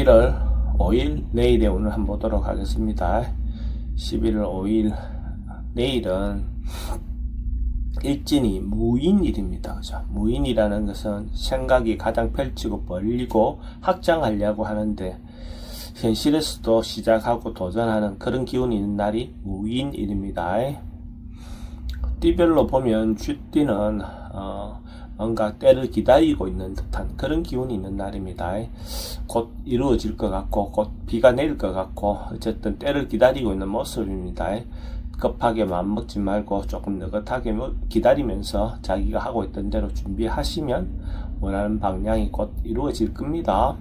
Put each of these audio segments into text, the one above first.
11월 5일 내일의 오늘 한번 보도록 하겠습니다. 11월 5일 내일은 일진이 무인일입니다. 그죠? 무인이라는 것은 생각이 가장 펼치고 벌리고 확장하려고 하는데 현실에서도 시작하고 도전하는 그런 기운이 있는 날이 무인일입니다. 띠별로 보면 쥐띠는 어, 뭔가 때를 기다리고 있는 듯한 그런 기운이 있는 날입니다. 곧 이루어질 것 같고 곧 비가 내릴 것 같고 어쨌든 때를 기다리고 있는 모습입니다. 급하게 마음먹지 말고 조금 느긋하게 기다리면서 자기가 하고 있던 대로 준비하시면 원하는 방향이 곧 이루어질 겁니다.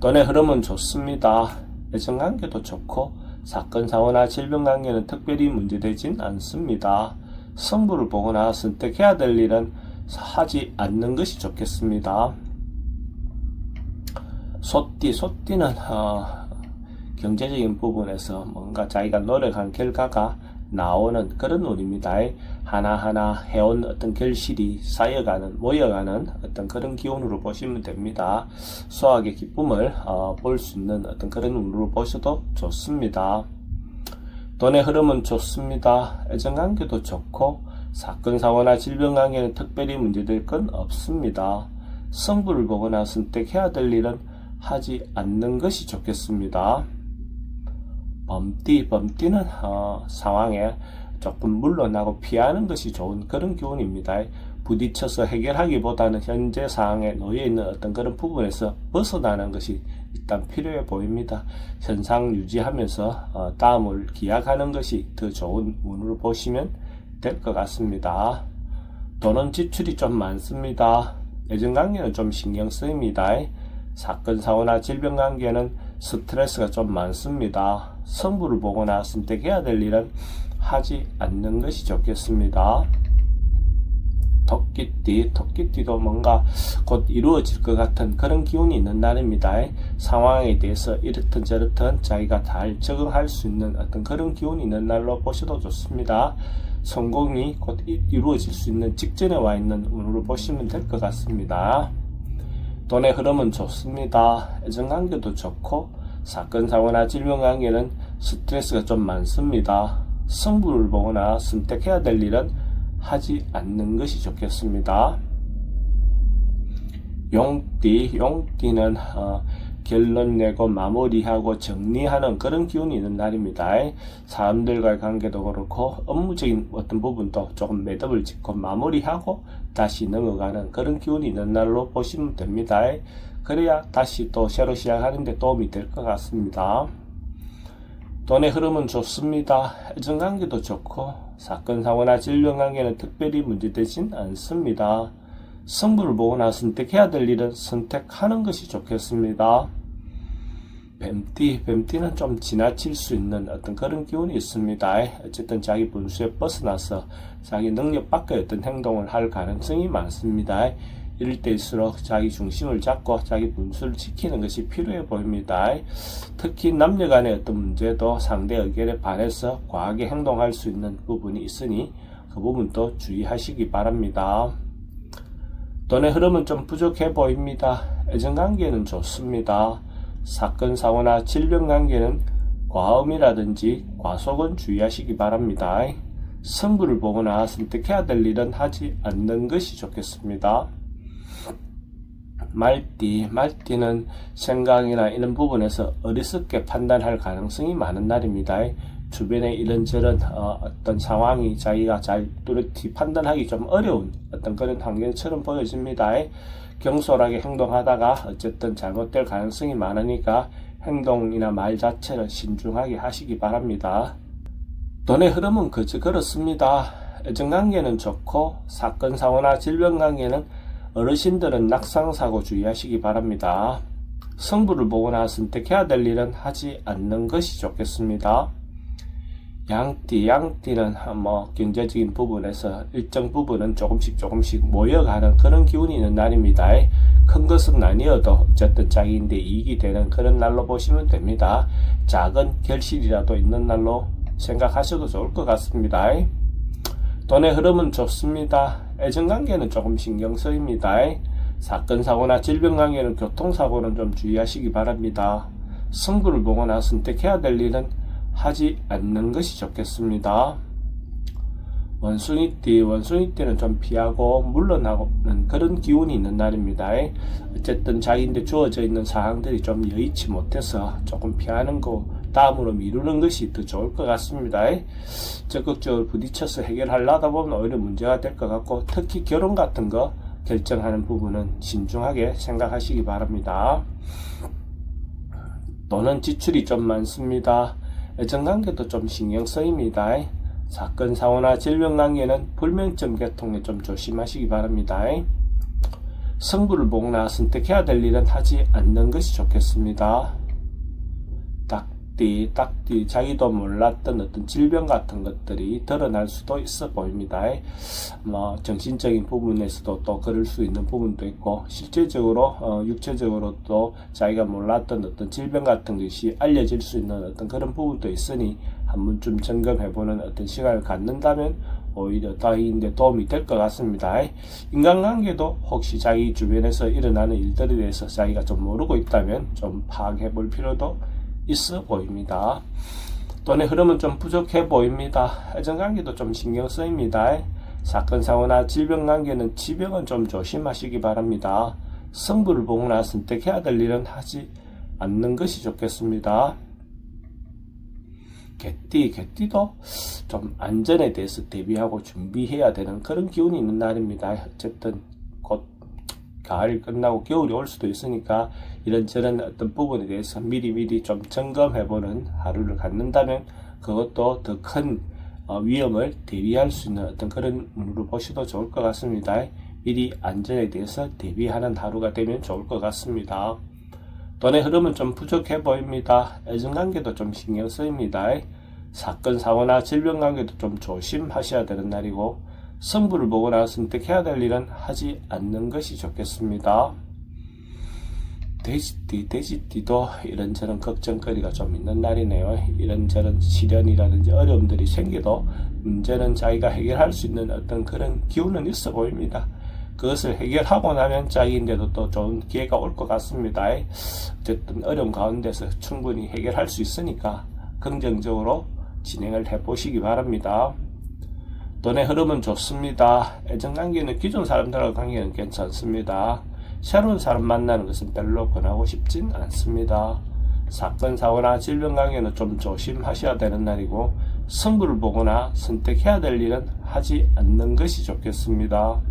돈의 흐름은 좋습니다. 애정관계도 좋고 사건 사고나 질병 관계는 특별히 문제되진 않습니다. 성부를 보거나 선택해야 될 일은 하지 않는 것이 좋겠습니다. 소띠, 소띠는 어, 경제적인 부분에서 뭔가 자기가 노력한 결과가 나오는 그런 운입니다. 하나하나 해온 어떤 결실이 쌓여가는, 모여가는 어떤 그런 기운으로 보시면 됩니다. 수학의 기쁨을 어, 볼수 있는 어떤 그런 운으로 보셔도 좋습니다. 돈의 흐름은 좋습니다. 애정관계도 좋고 사건 사고나 질병 관계는 특별히 문제될 건 없습니다. 성부를 보거나 선택해야 될 일은 하지 않는 것이 좋겠습니다. 범띠, 범띠는 어, 상황에 조금 물러나고 피하는 것이 좋은 그런 기운입니다. 부딪혀서 해결하기보다는 현재 상황에 놓여 있는 어떤 그런 부분에서 벗어나는 것이 일단 필요해 보입니다. 현상 유지하면서 어, 다음을 기약하는 것이 더 좋은 운으로 보시면 될 것 같습니다. 돈은 지출이 좀 많습니다. 애정 관계는 좀 신경 쓰입니다. 사건 사고나 질병 관계는 스트레스가 좀 많습니다. 성부를 보거나 선택해야 될 일은 하지 않는 것이 좋겠습니다. 토끼띠, 토끼띠도 뭔가 곧 이루어질 것 같은 그런 기운이 있는 날입니다. 상황에 대해서 이렇든 저렇든 자기가 잘 적응할 수 있는 어떤 그런 기운이 있는 날로 보셔도 좋습니다. 성공이 곧 이루어질 수 있는 직전에 와 있는 운으로 보시면 될 것 같습니다. 돈의 흐름은 좋습니다. 애정관계도 좋고 사건 사고나 질병 관계는 스트레스가 좀 많습니다. 성부를 보거나 선택해야 될 일은 하지 않는 것이 좋겠습니다. 용띠, 용띠는 어, 결론 내고 마무리하고 정리하는 그런 기운이 있는 날입니다. 사람들과의 관계도 그렇고 업무적인 어떤 부분도 조금 매듭을 짓고 마무리하고 다시 넘어가는 그런 기운이 있는 날로 보시면 됩니다. 그래야 다시 또 새로 시작하는데 도움이 될 것 같습니다. 돈의 흐름은 좋습니다. 애정관계도 좋고 사건 사고나 질병 관계는 특별히 문제되진 않습니다. 성부를 보거나 선택해야 될 일은 선택하는 것이 좋겠습니다. 뱀띠, 뱀띠는 좀 지나칠 수 있는 어떤 그런 기운이 있습니다. 어쨌든 자기 분수에 벗어나서 자기 능력 밖의 어떤 행동을 할 가능성이 많습니다. 이럴 때일수록 자기 중심을 잡고 자기 분수를 지키는 것이 필요해 보입니다. 특히 남녀 간의 어떤 문제도 상대 의견에 반해서 과하게 행동할 수 있는 부분이 있으니 그 부분도 주의하시기 바랍니다. 돈의 흐름은 좀 부족해 보입니다. 애정관계는 좋습니다. 사건, 사고나 질병 관계는 과음이라든지 과속은 주의하시기 바랍니다. 성부를 보거나 선택해야 될 일은 하지 않는 것이 좋겠습니다. 말띠, 말띠는 생각이나 이런 부분에서 어리석게 판단할 가능성이 많은 날입니다. 주변에 이런저런 어, 떤 상황이 자기가 잘 뚜렷이 판단하기 좀 어려운 어떤 그런 환경처럼 보여집니다. 경솔하게 행동하다가 어쨌든 잘못될 가능성이 많으니까 행동이나 말 자체를 신중하게 하시기 바랍니다. 돈의 흐름은 그저 그렇습니다. 애정관계는 좋고 사건 사고나 질병 관계는 어르신들은 낙상사고 주의하시기 바랍니다. 성부를 보거나 선택해야 될 일은 하지 않는 것이 좋겠습니다. 양띠, 양띠는 뭐 경제적인 부분에서 일정 부분은 조금씩 조금씩 모여가는 그런 기운이 있는 날입니다. 큰 것은 아니어도 어쨌든 자기인데 이익이 되는 그런 날로 보시면 됩니다. 작은 결실이라도 있는 날로 생각하셔도 좋을 것 같습니다. 돈의 흐름은 좋습니다. 애정관계는 조금 신경 쓰입니다. 사건 사고나 질병 관계는 교통사고는 좀 주의하시기 바랍니다. 승부를 보거나 선택해야 될 일은 하지 않는 것이 좋겠습니다. 원숭이띠, 원숭이띠는 좀 피하고 물러나는 그런 기운이 있는 날입니다. 어쨌든 자기인데 주어져 있는 사항들이 좀 여의치 못해서 조금 피하는 거 다음으로 미루는 것이 더 좋을 것 같습니다. 적극적으로 부딪혀서 해결하려다 보면 오히려 문제가 될 것 같고 특히 결혼 같은 거 결정하는 부분은 신중하게 생각하시기 바랍니다. 또는 지출이 좀 많습니다. 애정관계도 좀 신경 쓰입니다. 사건, 사고나 질병 관계는 불면증 계통에 좀 조심하시기 바랍니다. 승부를 보거나 선택해야 될 일은 하지 않는 것이 좋겠습니다. 딱띠, 딱띠, 자기도 몰랐던 어떤 질병 같은 것들이 드러날 수도 있어 보입니다. 뭐, 정신적인 부분에서도 또 그럴 수 있는 부분도 있고, 실제적으로, 어, 육체적으로도 자기가 몰랐던 어떤 질병 같은 것이 알려질 수 있는 어떤 그런 부분도 있으니, 한 번쯤 점검해보는 어떤 시간을 갖는다면, 오히려 다인데 도움이 될 것 같습니다. 인간관계도 혹시 자기 주변에서 일어나는 일들에 대해서 자기가 좀 모르고 있다면 좀 파악해 볼 필요도 있어 보입니다. 돈의 흐름은 좀 부족해 보입니다. 애정관계도 좀 신경 쓰입니다. 사건, 사고나 질병 관계는 지병은 좀 조심하시기 바랍니다. 승부를 보거나 선택해야 될 일은 하지 않는 것이 좋겠습니다. 개띠, 개띠도 좀 안전에 대해서 대비하고 준비해야 되는 그런 기운이 있는 날입니다. 어쨌든 곧 가을이 끝나고 겨울이 올 수도 있으니까 이런저런 어떤 부분에 대해서 미리미리 좀 점검해보는 하루를 갖는다면 그것도 더큰 어, 위험을 대비할 수 있는 어떤 그런 운으로 보셔도 좋을 것 같습니다. 미리 안전에 대해서 대비하는 하루가 되면 좋을 것 같습니다. 돈의 흐름은 좀 부족해 보입니다. 애정관계도 좀 신경 쓰입니다. 사건, 사고나 질병 관계도 좀 조심하셔야 되는 날이고 승부를 보거나 선택해야 될 일은 하지 않는 것이 좋겠습니다. 돼지띠, 돼지띠도 이런저런 걱정거리가 좀 있는 날이네요. 이런저런 시련이라든지 어려움들이 생겨도 문제는 자기가 해결할 수 있는 어떤 그런 기운은 있어 보입니다. 그것을 해결하고 나면 자기인데도 또 좋은 기회가 올 것 같습니다. 어쨌든 어려움 가운데서 충분히 해결할 수 있으니까 긍정적으로 진행을 해 보시기 바랍니다. 돈의 흐름은 좋습니다. 애정 관계는 기존 사람들하고 관계는 괜찮습니다. 새로운 사람 만나는 것은 별로 권하고 싶진 않습니다. 사건, 사고나 질병 관계는 좀 조심하셔야 되는 날이고, 승부를 보거나 선택해야 될 일은 하지 않는 것이 좋겠습니다.